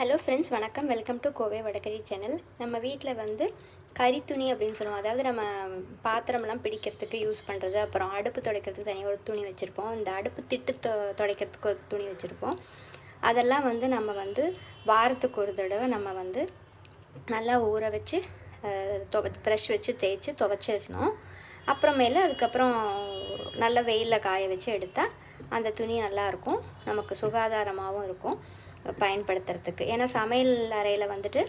Hello friends வணக்கம். Welcome to Kovai Vadakari channel நம்ம வீட்டில் வந்து கரித்துணி அப்படின்னு சொல்லுவோம். அதாவது நம்ம பாத்திரம்லாம் பிடிக்கிறதுக்கு யூஸ் பண்ணுறது அப்புறம் அடுப்பு துடைக்கிறதுக்கு தனியாக ஒரு துணி வச்சுருப்போம். இந்த அடுப்பு திட்டு தொ துடைக்கிறதுக்கு ஒரு துணி வச்சுருப்போம். அதெல்லாம் வந்து நம்ம வந்து வாரத்துக்கு ஒரு தடவை நம்ம வந்து நல்லா ஊற வச்சு துவ ப்ரெஷ் வச்சு தேய்ச்சி துவைச்சிடணும். அப்புறமேல அதுக்கப்புறம் நல்ல வெயிலில் காய வச்சு எடுத்தால் அந்த துணி நல்லாயிருக்கும் நமக்கு சுகாதாரமாகவும் இருக்கும். பயன்படுத்துறதுக்கு. ஏன்னா சமையல் அறையில் வந்துட்டு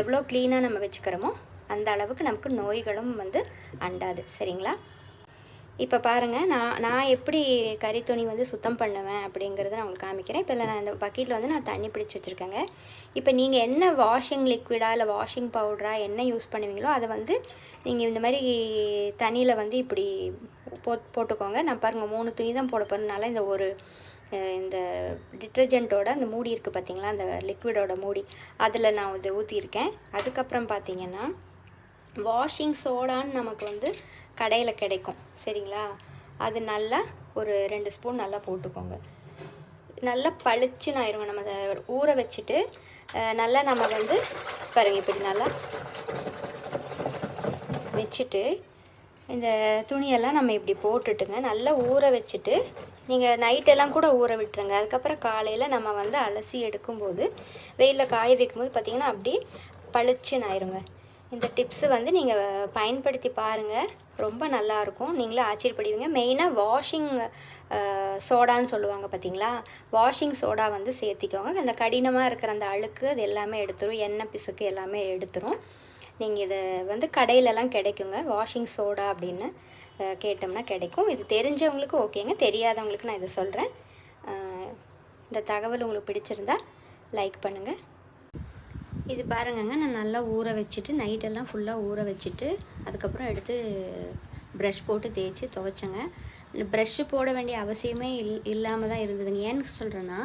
எவ்வளோ க்ளீனாக நம்ம வச்சுக்கிறோமோ அந்த அளவுக்கு நமக்கு நோய்களும் வந்து அண்டாது. சரிங்களா? இப்போ பாருங்கள் நான் நான் எப்படி கறி துணி வந்து சுத்தம் பண்ணுவேன் அப்படிங்கிறத நான் உங்களுக்கு காமிக்கிறேன். இப்போ நான் இந்த பக்கெட்டில் வந்து நான் தண்ணி பிடிச்சி வச்சுருக்கேங்க. இப்போ நீங்கள் என்ன வாஷிங் லிக்விடா இல்லை வாஷிங் பவுடரா என்ன யூஸ் பண்ணுவீங்களோ அதை வந்து நீங்கள் இந்த மாதிரி தண்ணியில் வந்து இப்படி போ போட்டுக்கோங்க. நான் பாருங்கள் மூணு துணி தான் போட போகிறதுனால இந்த ஒரு இந்த டிட்டர்ஜென்ட்டோட அந்த மூடி இருக்குது பார்த்தீங்களா அந்த லிக்விடோட மூடி அதில் நான் இதை ஊற்றியிருக்கேன் அதுக்கப்புறம் பார்த்தீங்கன்னா வாஷிங் சோடான்னு நமக்கு வந்து கடையில் கிடைக்கும் சரிங்களா? அது நல்லா ஒரு ரெண்டு ஸ்பூன் நல்லா போட்டுக்கோங்க. நல்லா பளிச்சுன்னு ஆயிரும் நம்ம அதை ஊற வச்சுட்டு நல்லா நம்ம வந்து பாருங்கள் இப்படி நல்லா வச்சுட்டு இந்த துணியெல்லாம் நம்ம இப்படி போட்டுட்டுங்க நல்லா ஊற வச்சுட்டு நீங்கள் நைட்டெல்லாம் கூட ஊற விட்டுருங்க. அதுக்கப்புறம் காலையில் நம்ம வந்து அலசி எடுக்கும்போது வெயிலில் காய வைக்கும்போது பார்த்திங்கன்னா அப்படியே பளிச்சுன்னு ஆயிருங்க. இந்த டிப்ஸு வந்து நீங்கள் பயன்படுத்தி பாருங்கள் ரொம்ப நல்லாயிருக்கும் நீங்களே ஆச்சரியப்படுவீங்க. மெயினாக வாஷிங் சோடான்னு சொல்லுவாங்க பார்த்தீங்களா வாஷிங் சோடா வந்து சேர்த்திக்கோங்க. அந்த கடினமாக இருக்கிற அந்த அழுக்கு அது எல்லாமே எடுத்துரும். எண்ணெய் பிசுக்கு எல்லாமே எடுத்துரும். நீங்கள் இதை வந்து கடையிலலாம் கிடைக்குங்க. வாஷிங் சோடா அப்படின்னு கேட்டோம்னா கிடைக்கும். இது தெரிஞ்சவங்களுக்கு ஓகேங்க. தெரியாதவங்களுக்கு நான் இதை சொல்கிறேன் இந்த தகவல் உங்களுக்கு பிடிச்சிருந்தா லைக் பண்ணுங்கள் இது பாருங்கங்க. நான் நல்லா ஊற வச்சுட்டு நைட்டெல்லாம் ஃபுல்லாக ஊற வச்சுட்டு அதுக்கப்புறம் எடுத்து ப்ரஷ் போட்டு தேய்ச்சி துவைச்சேங்க. ப்ரெஷ்ஷு போட வேண்டிய அவசியமே இல் இல்லாமல் தான் இருந்ததுங்க. ஏன்னு சொல்கிறேன்னா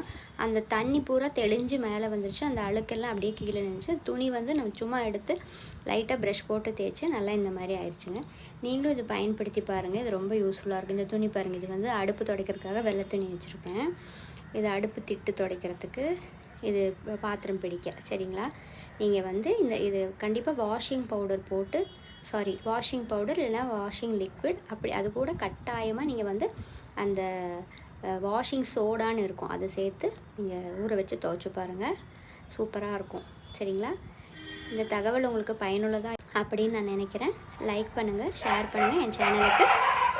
அந்த தண்ணி பூரா தெளிஞ்சு மேலே வந்துருச்சு. அந்த அழுக்கெல்லாம் அப்படியே கீழே நினச்சி துணி வந்து நம்ம சும்மா எடுத்து லைட்டாக ப்ரெஷ் போட்டு தேய்ச்சி நல்லா இந்த மாதிரி ஆயிடுச்சுங்க நீங்களும் இது பயன்படுத்தி பாருங்கள் இது ரொம்ப யூஸ்ஃபுல்லாக இருக்குது இந்த துணி பாருங்கள் இது வந்து அடுப்பு துடைக்கிறதுக்காக வெள்ளை துணி வச்சுருப்பேன். இது அடுப்பு திட்டு துடைக்கிறதுக்கு இது பாத்திரம் பிடிக்க சரிங்களா? நீங்கள் வந்து இந்த இது கண்டிப்பாக வாஷிங் பவுடர் போட்டு சாரி வாஷிங் பவுடர் இல்லைனா வாஷிங் லிக்விட் அப்படி அது கூட கட்டாயமாக நீங்கள் வந்து அந்த வாஷிங் சோடான்னு இருக்கும். அதை சேர்த்து நீங்கள் ஊற வச்சு துவைச்சி பாருங்கள் சூப்பராக இருக்கும். சரிங்களா? இந்த தகவல் உங்களுக்கு பயனுள்ளதாக அப்படின்னு நான் நினைக்கிறேன். லைக் பண்ணுங்கள் ஷேர் பண்ணுங்கள் என் சேனலுக்கு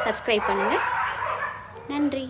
சப்ஸ்கிரைப் பண்ணுங்கள் நன்றி.